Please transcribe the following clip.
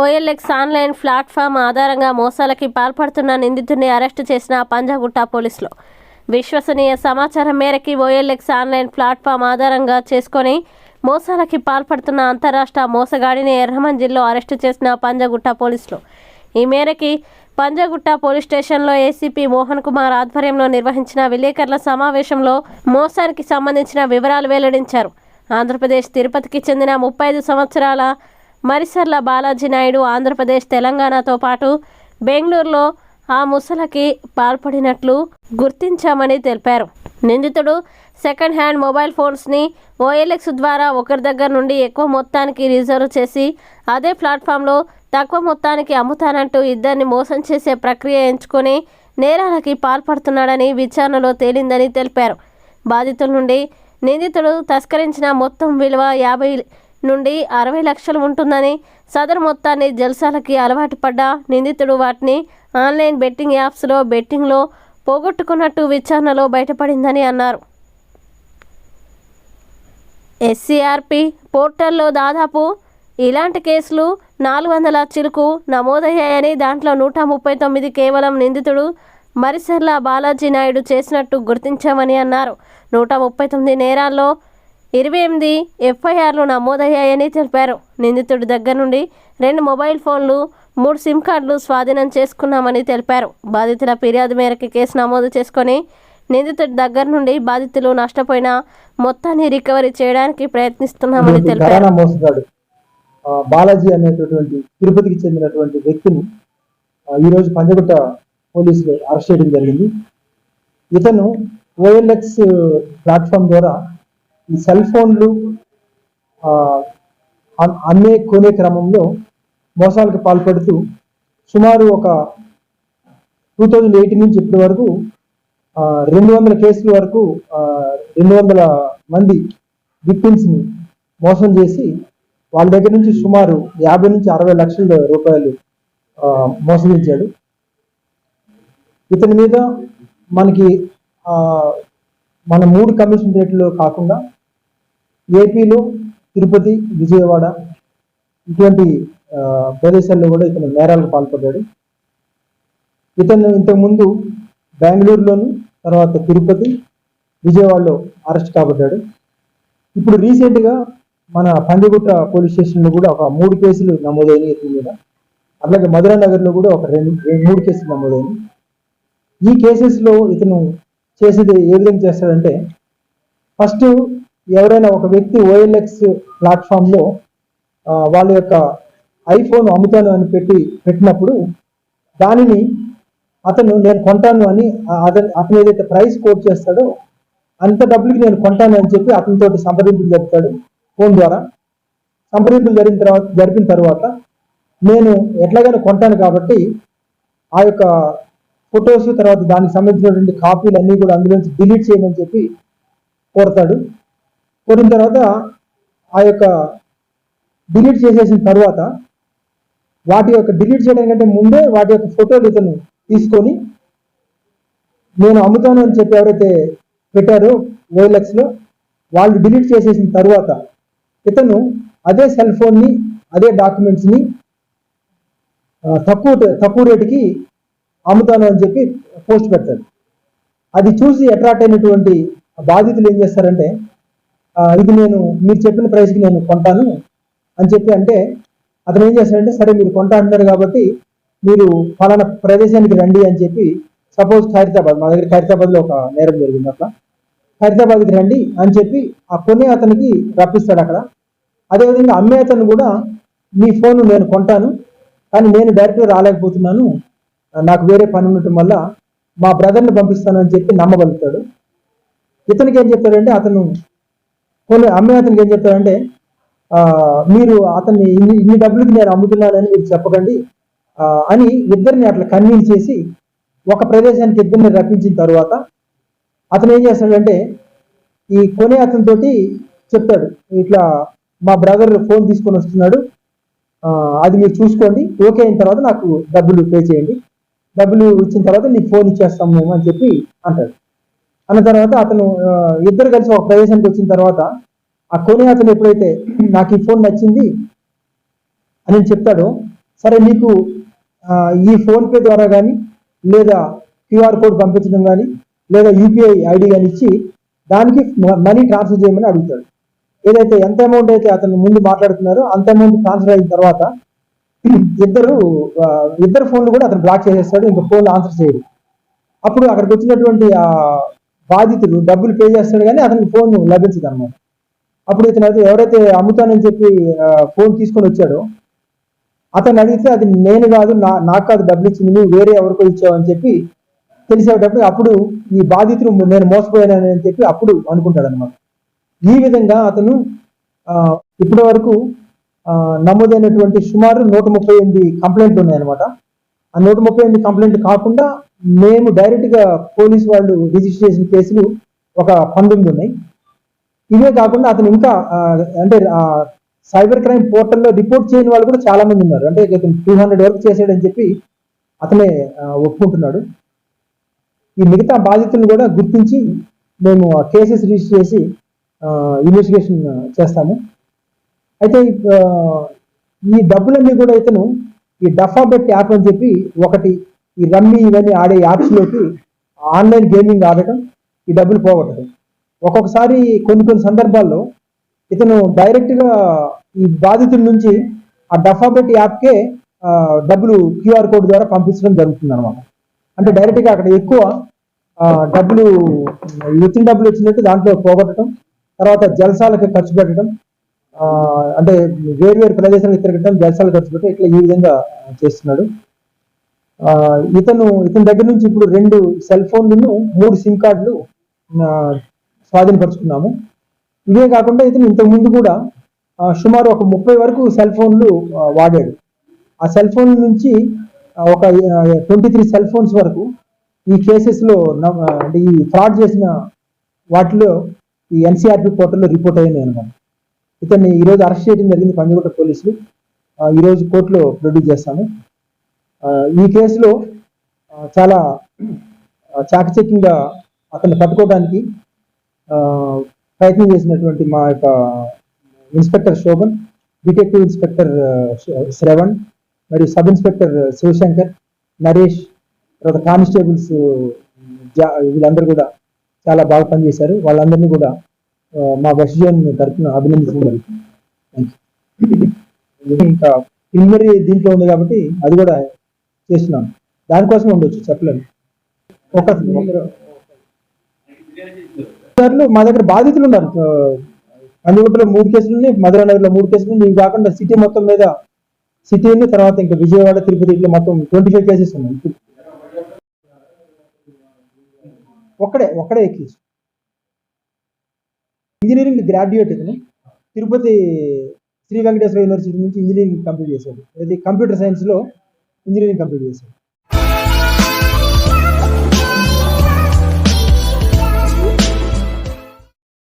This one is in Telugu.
ఓఎల్ఎక్స్ ఆన్లైన్ ప్లాట్ఫామ్ ఆధారంగా మోసాలకి పాల్పడుతున్న నిందితుడిని అరెస్టు చేసిన పంజాగుట్ట పోలీసులు. విశ్వసనీయ సమాచారం మేరకి ఓఎల్ఎక్స్ ఆన్లైన్ ప్లాట్ఫామ్ ఆధారంగా చేసుకొని మోసాలకి పాల్పడుతున్న అంతరాష్ట్ర మోసగాడిని ఎర్రమంజిల్లో అరెస్టు చేసిన పంజాగుట్ట పోలీసులు. ఈ మేరకి పంజాగుట్ట పోలీస్ స్టేషన్లో ఏసీపీ మోహన్ కుమార్ ఆధ్వర్యంలో నిర్వహించిన విలేకరుల సమావేశంలో మోసానికి సంబంధించిన వివరాలు వెల్లడించారు. ఆంధ్రప్రదేశ్ తిరుపతికి చెందిన ముప్పై ఐదు సంవత్సరాల మరిసర్ల బాలాజీ నాయుడు ఆంధ్రప్రదేశ్ తెలంగాణతో పాటు బెంగళూరులో ఆ ముసలకి పాల్పడినట్లు గుర్తించామని తెలిపారు. నిందితుడు సెకండ్ హ్యాండ్ మొబైల్ ఫోన్స్ని ఓఎల్ఎక్స్ ద్వారా ఒకరి దగ్గర నుండి ఎక్కువ మొత్తానికి రిజర్వ్ చేసి అదే ప్లాట్ఫామ్లో తక్కువ మొత్తానికి అమ్ముతానంటూ ఇద్దరిని మోసం చేసే ప్రక్రియ ఎంచుకొని నేరాలకి పాల్పడుతున్నాడని విచారణలో తేలిందని తెలిపారు. బాధితుల నుండి నిందితుడు తస్కరించిన మొత్తం విలువ యాభై నుండి అరవై లక్షలు ఉంటుందని సదరు మొత్తాన్ని జల్సాలకి అలవాటు పడ్డ నిందితుడు వాటిని ఆన్లైన్ బెట్టింగ్ యాప్స్లో బెట్టింగ్లో పోగొట్టుకున్నట్టు విచారణలో బయటపడిందని అన్నారు. ఎస్సీఆర్పి పోర్టల్లో దాదాపు ఇలాంటి కేసులు నాలుగు వందల చిలుకు నమోదయ్యాయని దాంట్లో నూట ముప్పై తొమ్మిది కేవలం నిందితుడు మరిసెర్ల బాలాజీ నాయుడు చేసినట్టు గుర్తించామని అన్నారు. నూట ముప్పై తొమ్మిది నేరాల్లో ఇరవై ఎనిమిది ఎఫ్ఐఆర్లు నమోదయ్యాయని తెలిపారు. నిందితుడి దగ్గర నుండి రెండు మొబైల్ ఫోన్లు మూడు సిమ్ కార్డులు స్వాధీనం చేసుకున్నామని తెలిపారు. బాధితుల ఫిర్యాదు మేరకు కేసు నమోదు చేసుకొని నిందితుడి దగ్గర నుండి బాధితులు నష్టపోయిన మొత్తాన్ని రికవరీ చేయడానికి ప్రయత్నిస్తున్నామని తెలిపారు. బాలాజీ అనేటటువంటి తిరుపతికి చెందినటువంటి వ్యక్తిని ఈరోజు పంజగుట్ట పోలీసులు అరెస్ట్ చేయడం జరిగింది. ఇతను ఓఎల్ఎక్స్ ప్లాట్ఫామ్ ద్వారా ఈ సెల్ ఫోన్లు ఆ, అమ్మే కొనే క్రమంలో మోసాలకు పాల్పడుతూ సుమారు ఒక టూ థౌజండ్ ఎయిటీన్ నుంచి ఇప్పటి వరకు రెండు వందల కేసుల వరకు రెండు వందల మంది విక్టిమ్స్ని మోసం చేసి వాళ్ళ దగ్గర నుంచి సుమారు యాభై నుంచి అరవై లక్షల రూపాయలు మోసగించాడు ఇతని మీద మనకి మన మూడు కమిషన్ రేట్లో కాకుండా ఏపీలో తిరుపతి విజయవాడ ఇటువంటి ప్రదేశాల్లో కూడా ఇతను నేరాలకు పాల్పడ్డాడు. ఇతను ఇంతకుముందు బెంగళూరులోను తర్వాత తిరుపతి విజయవాడలో అరెస్ట్ కాబడ్డాడు. ఇప్పుడు రీసెంట్గా మన పంజగుట్ట పోలీస్ స్టేషన్లో కూడా ఒక మూడు కేసులు నమోదైనవి ఇతని మీద. అలాగే మధురా నగర్లో కూడా ఒక రెండు రెండు- మూడు కేసులు నమోదైనవి ఈ కేసెస్లో ఇతను చేసేది ఏ విధంగా చేస్తాడంటే ఫస్ట్ ఎవరైనా ఒక వ్యక్తి ఓఎల్ఎక్స్ ప్లాట్ఫామ్లో వాళ్ళ యొక్క ఐఫోన్ అమ్ముతాను అని పెట్టి పెట్టినప్పుడు దానిని అతను నేను కొంటాను అని అతను అతను ఏదైతే ప్రైస్ కోట్ చేస్తాడో అంత డబ్బులకి నేను కొంటాను అని చెప్పి అతనితో సంప్రదింపులు జరుపుతాడు ఫోన్ ద్వారా. సంప్రదింపులు జరిగిన తర్వాత జరిపిన తర్వాత నేను ఎట్లాగైనా కొంటాను కాబట్టి ఆ యొక్క ఫొటోస్ తర్వాత దానికి సంబంధించినటువంటి కాపీలు అన్నీ కూడా అందులోంచి డిలీట్ చేయమని చెప్పి కోరతాడు. కోరిన తర్వాత ఆ యొక్క డిలీట్ చేసేసిన తర్వాత వాటి యొక్క డిలీట్ చేయడం కంటే ముందే వాటి యొక్క ఫోటోలు ఇతను తీసుకొని నేను అమ్ముతాను అని చెప్పి ఎవరైతే పెట్టారో ఓఎల్ఎక్స్లో వాళ్ళు డిలీట్ చేసేసిన తర్వాత ఇతను అదే సెల్ ఫోన్ని అదే డాక్యుమెంట్స్ని తక్కువ తక్కువ రేటుకి అమ్ముతాను అని చెప్పి పోస్ట్ పెడతాడు. అది చూసి అట్రాక్ట్ అయినటువంటి బాధితులు ఏం చేస్తారంటే ఇది నేను మీరు చెప్పిన ప్రైస్కి నేను కొంటాను అని చెప్పి అంటే అతను ఏం చేస్తాడంటే సరే మీరు కొంటా అంటున్నారు కాబట్టి మీరు ఫలానా ప్రదేశానికి రండి అని చెప్పి సపోజ్ ఖైరతాబాద్ మా దగ్గర ఖైరతాబాద్లో ఒక నేరం జరిగింది అట్లా. ఖైరతాబాద్కి రండి అని చెప్పి ఆ కొనే అతనికి రప్పిస్తాడు అక్కడ. అదేవిధంగా అమ్మే అతను కూడా మీ ఫోన్ నేను కొంటాను కానీ నేను డైరెక్ట్గా రాలేకపోతున్నాను నాకు వేరే పని ఉండటం వల్ల మా బ్రదర్ని పంపిస్తాను అని చెప్పి నమ్మగలుగుతాడు. ఇతనికి ఏం చెప్తాడంటే అతను కొన్ని అమ్మే అతనికి ఏం చెప్తాడంటే మీరు అతన్ని ఇన్ని ఇన్ని డబ్బులకి నేను అమ్ముతున్నానని మీరు చెప్పకండి. అని ఇద్దరిని అట్లా కన్విన్స్ చేసి ఒక ప్రదేశానికి ఇద్దరిని రప్పించిన తర్వాత అతను ఏం చేస్తాడంటే ఈ కొనే అతనితోటి చెప్తాడు. ఇట్లా మా బ్రదర్ ఫోన్ తీసుకొని వస్తున్నాడు. అది మీరు చూసుకోండి. ఓకే అయిన తర్వాత నాకు డబ్బులు పే చేయండి. డబ్బులు ఇచ్చిన తర్వాత నీకు ఫోన్ ఇచ్చేస్తాము అని చెప్పి అంటాడు. అన్న తర్వాత అతను ఇద్దరు కలిసి ఒక ప్రదేశానికి వచ్చిన తర్వాత ఆ కొనే అతను ఎప్పుడైతే నాకు ఈ ఫోన్ నచ్చింది అని చెప్తాడో సరే నీకు ఈ ఫోన్పే ద్వారా కానీ లేదా క్యూఆర్ కోడ్ పంపించడం కానీ లేదా యూపీఐ ఐడి కానీ ఇచ్చి దానికి మనీ ట్రాన్స్ఫర్ చేయమని అడుగుతాడు. ఏదైతే ఎంత అమౌంట్ అయితే అతను ముందు మాట్లాడుతున్నారో అంత అమౌంట్ ట్రాన్స్ఫర్ అయిన తర్వాత ఇద్దరు ఇద్దరు ఫోన్లు కూడా అతను బ్లాక్ చేసేస్తాడు ఇంకా ఫోన్ ఆన్సర్ చేయడు. అప్పుడు అక్కడికి వచ్చినటువంటి బాధితుడు డబ్బులు పే చేస్తాడు కానీ అతనికి ఫోన్ లభించదు అనమాట అప్పుడు ఇతను అయితే ఎవరైతే అమ్ముతానని చెప్పి ఫోన్ తీసుకొని వచ్చాడో అతను అడిగితే అది నేను కాదు నా నాకు కాదు డబ్బులు ఇచ్చింది నువ్వు వేరే ఎవరికో ఇచ్చావు అని చెప్పి తెలిసేటప్పుడు అప్పుడు ఈ బాధితుడు నేను మోసపోయానని అని చెప్పి అప్పుడు అనుకుంటాడు అనమాట ఈ విధంగా అతను ఇప్పటి వరకు నమోదైనటువంటి సుమారు నూట ముప్పై ఎనిమిది కంప్లైంట్లు ఉన్నాయన్నమాట. ఆ నూట ముప్పై ఎనిమిది కంప్లైంట్ కాకుండా మేము డైరెక్ట్గా పోలీస్ వాళ్ళు రిజిస్టర్ చేసిన కేసులు ఒక పంతొమ్మిది ఉన్నాయి. ఇవే కాకుండా అతను ఇంకా అంటే సైబర్ క్రైమ్ పోర్టల్లో రిపోర్ట్ చేయని వాళ్ళు కూడా చాలా మంది ఉన్నారు. అంటే టూ హండ్రెడ్ వరకు చేసాడని చెప్పి అతనే ఒప్పుకుంటున్నాడు. ఈ మిగతా బాధితులను కూడా గుర్తించి మేము కేసెస్ రిజిస్టర్ చేసి ఇన్వెస్టిగేషన్ చేస్తాము. అయితే ఈ డబ్బులన్నీ కూడా ఇతను ఈ డఫా బెట్ యాప్ అని చెప్పి ఒకటి ఈ రమ్మీ ఇవన్నీ ఆడే యాప్స్లోకి ఆన్లైన్ గేమింగ్ ఆడటం ఈ డబ్బులు పోగొట్టడం. ఒక్కొక్కసారి కొన్ని కొన్ని సందర్భాల్లో ఇతను డైరెక్ట్గా ఈ బాధితుల నుంచి ఆ డఫాబెట్ యాప్కే డబ్బులు క్యూఆర్ కోడ్ ద్వారా పంపించడం జరుగుతుంది అనమాట అంటే డైరెక్ట్గా అక్కడ ఎక్కువ డబ్బులు వచ్చిన డబ్బులు వచ్చినట్టు దాంట్లో పోగొట్టడం తర్వాత జలసాలకు ఖర్చు పెట్టడం అంటే వేరు వేరు ప్రదేశాలకు తిరగటం దేశాలు ఖర్చు పెట్టడం ఇట్లా ఈ విధంగా చేస్తున్నాడు. ఇతను ఇతని దగ్గర నుంచి ఇప్పుడు రెండు సెల్ ఫోన్లను మూడు సిమ్ కార్డులు స్వాధీనపరుచుకున్నాము. ఇవే కాకుండా ఇతను ఇంతకుముందు కూడా సుమారు ఒక ముప్పై వరకు సెల్ ఫోన్లు వాడాడు. ఆ సెల్ ఫోన్ నుంచి ఒక ట్వంటీ త్రీ సెల్ ఫోన్స్ వరకు ఈ కేసెస్లో అంటే ఈ ఫ్రాడ్ చేసిన వాటిలో ఈ ఎన్సీఆర్పి పోర్టల్లో రిపోర్ట్ అయినాయి అనమాట ఇతన్ని ఈరోజు అరెస్ట్ చేయడం జరిగింది పంజగుట్ట పోలీసులు. ఈరోజు కోర్టులో ప్రొడ్యూస్ చేస్తాము ఈ కేసులో చాలా చాకచక్యంగా అతన్ని పట్టుకోవడానికి ప్రయత్నం చేసినటువంటి మా యొక్క inspector Shobhan detective inspector Sravan మరియు సబ్ ఇన్స్పెక్టర్ శివశంకర్ నరేష్ తర్వాత కానిస్టేబుల్స్ జా- వీళ్ళందరూ కూడా చాలా బాగా పనిచేశారు. వాళ్ళందరినీ కూడా మా వెస్ట్ తరఫున అభినందిస్తున్నాను. ఇంకా ప్రిలిమినరీ దీంట్లో ఉంది కాబట్టి అది కూడా చేస్తున్నాను. దానికోసం ఉండొచ్చు చెప్పలేము ఒక సార్లు మా దగ్గర బాధితులు ఉన్నారు. అందుబాటులో మూడు కేసులు ఉన్నాయి మధురా మూడు కేసులు ఉన్నాయి. ఇవి కాకుండా సిటీ మొత్తం మీద సిటీ ఉంది తర్వాత ఇంకా విజయవాడ తిరుపతి ఇట్లా మొత్తం ట్వంటీ ఫైవ్ కేసెస్ ఉన్నాయి. ఒక్కడే ఒక్కడే కేసు. ఇంజనీరింగ్ గ్రాడ్యుయేట్ ఇతను తిరుపతి శ్రీ వెంకటేశ్వర యూనివర్సిటీ నుంచి ఇంజనీరింగ్ కంప్లీట్ చేశాడు. అది కంప్యూటర్ సైన్స్లో ఇంజనీరింగ్ కంప్లీట్ చేశాడు.